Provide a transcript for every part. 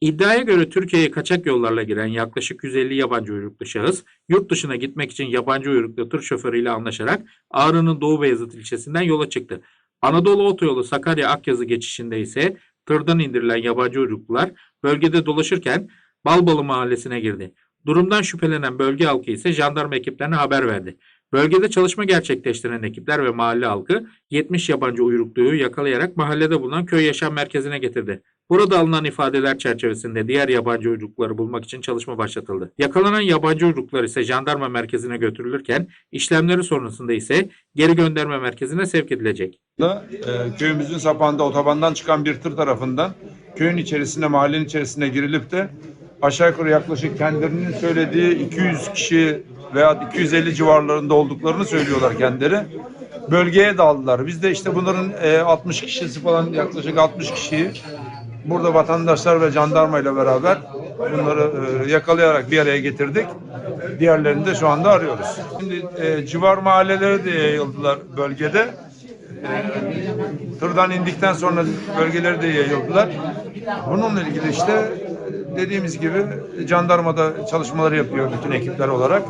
İddiaya göre Türkiye'ye kaçak yollarla giren yaklaşık 150 yabancı uyruklu şahıs, yurt dışına gitmek için yabancı uyruklu tır şoförüyle anlaşarak Ağrı'nın Doğu Beyazıt ilçesinden yola çıktı. Anadolu Otoyolu Sakarya Akyazı geçişinde ise tırdan indirilen yabancı uyruklular bölgede dolaşırken Balbalı mahallesine girdi. Durumdan şüphelenen bölge halkı ise jandarma ekiplerine haber verdi. Bölgede çalışma gerçekleştiren ekipler ve mahalle halkı 70 yabancı uyrukluyu yakalayarak mahallede bulunan köy yaşam merkezine getirdi. Burada alınan ifadeler çerçevesinde diğer yabancı uyrukları bulmak için çalışma başlatıldı. Yakalanan yabancı uyruklar ise jandarma merkezine götürülürken işlemleri sonrasında ise geri gönderme merkezine sevk edilecek. e, köyümüzün sapağında otobandan çıkan bir tır tarafından köyün içerisine, mahallenin içerisine girilip de aşağı yukarı yaklaşık kendilerinin söylediği 200 kişi veya 250 civarlarında olduklarını söylüyorlar kendileri. Bölgeye dağıldılar. Biz de işte bunların e, 60 kişisi falan yaklaşık 60 kişiyi burada vatandaşlar ve jandarma ile beraber bunları e, yakalayarak bir araya getirdik. Diğerlerini de şu anda arıyoruz. Şimdi e, civar mahalleleri de yayıldılar bölgede tırdan indikten sonra bölgeleri de yayıldılar. Bununla ilgili işte dediğimiz gibi jandarmada çalışmaları yapıyor bütün ekipler olarak.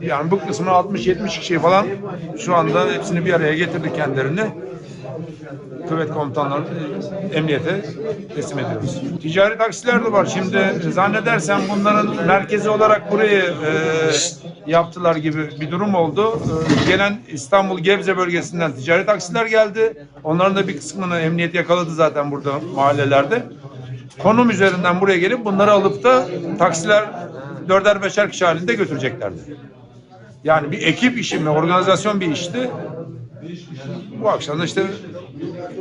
Yani bu kısmı 60-70 kişi falan şu anda hepsini bir araya getirdik kendilerini. Kuvvet komutanları emniyete teslim ediyoruz. Ticari taksiler de var. Şimdi zannedersem bunların merkezi olarak burayı e, yaptılar gibi bir durum oldu. E, gelen İstanbul Gebze bölgesinden ticari taksiler geldi. Onların da bir kısmını emniyet yakaladı zaten burada mahallelerde. Konum üzerinden buraya gelip bunları alıp da taksiler dörder beşer kişi halinde götüreceklerdi. Yani bir ekip işi mi, organizasyon bir işti. Bu akşam da işte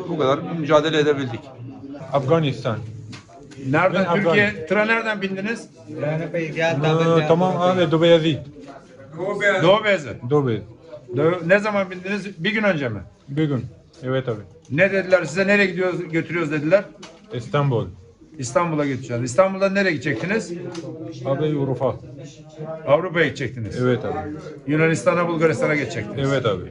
bu kadar mücadele edebildik. Afganistan. Nereden? Ben Türkiye, tıra nereden bindiniz? Ee, tamam abi Dubay'ı Doğu Beyazıt. Dubai. Doğu- Ne zaman bindiniz? Bir gün önce mi? Bir gün. Evet abi. Ne dediler size? Nereye gidiyoruz, götürüyoruz dediler? İstanbul. İstanbul'a götüreceğiz. İstanbul'dan nereye gidecektiniz? Abi Urfa. Avrupa'ya gidecektiniz. Evet abi. Yunanistan'a, Bulgaristan'a geçecektiniz. Evet abi.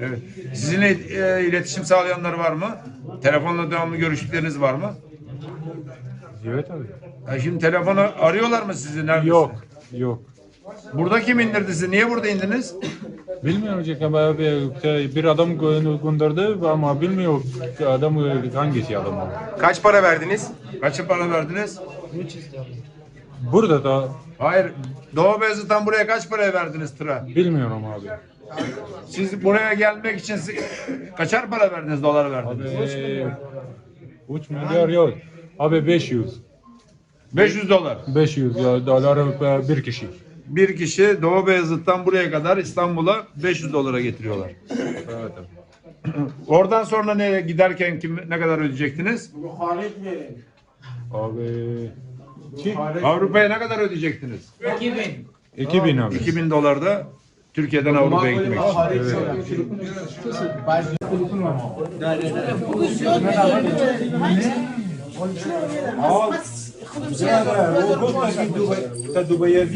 Evet. Sizinle e, iletişim sağlayanlar var mı? Telefonla devamlı görüştükleriniz var mı? Evet abi. Ya şimdi telefonu arıyorlar mı sizi? Neredesiniz? Yok. Yok. Burada kim indirdi sizi? Niye burada indiniz? Bilmiyorum ki abi şey, bir adam gö- gönderdi ama bilmiyor adam hangisi adam o. Kaç para verdiniz? Kaça para verdiniz? Burada da Hayır. Doğu Beyazıt'tan buraya kaç para verdiniz tıra? bilmiyorum abi. Siz buraya gelmek için kaçar para verdiniz, dolar Abi verdiniz? 3 milyar yok. Abi 500. 500 dolar. 500 ya dolar bir kişi. Bir kişi Doğu Beyazıt'tan buraya kadar İstanbul'a 500 dolara getiriyorlar. Evet abi. Oradan sonra nereye giderken kim ne kadar ödeyecektiniz? Abi Avrupa'ya ne kadar ödeyecektiniz? 2000 abi. 2000 dolar da Türkiye'den Avrupa'ya gitmek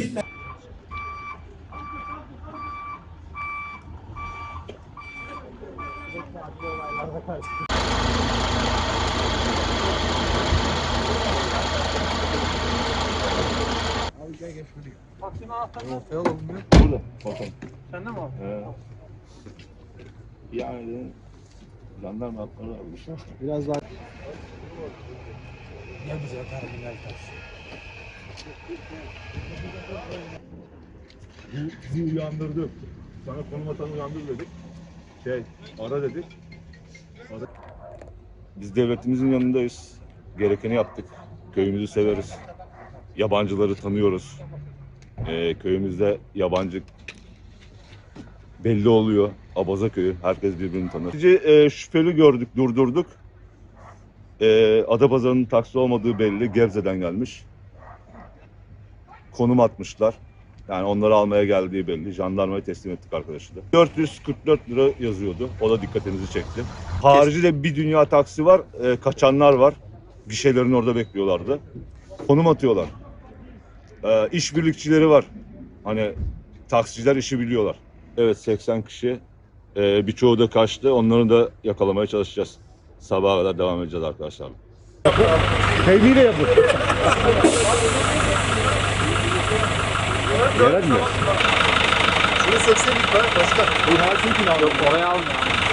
için. Yani jandarma hatları almış. Bizi uyandırdı. Sana konum atanı uyandır dedik. Şey, ara dedik. Ara- Biz devletimizin yanındayız. Gerekeni yaptık. Köyümüzü severiz. Yabancıları tanıyoruz. Ee, köyümüzde yabancı belli oluyor. Abaza köyü. Herkes birbirini tanır. Sadece e, şüpheli gördük, durdurduk. E, Adapazarı'nın taksi olmadığı belli. Gebze'den gelmiş. Konum atmışlar. Yani onları almaya geldiği belli. Jandarmaya teslim ettik arkadaşı da. 444 lira yazıyordu. O da dikkatinizi çekti. Haricinde bir dünya taksi var. E, kaçanlar var. Gişelerin orada bekliyorlardı. Konum atıyorlar. E, işbirlikçileri var. Hani taksiciler işi biliyorlar. Evet 80 kişi. Ee, birçoğu da kaçtı. Onları da yakalamaya çalışacağız. Sabaha kadar devam edeceğiz arkadaşlar. Yerel mi? Şunu sökseydik be başka. Yok oraya almıyor.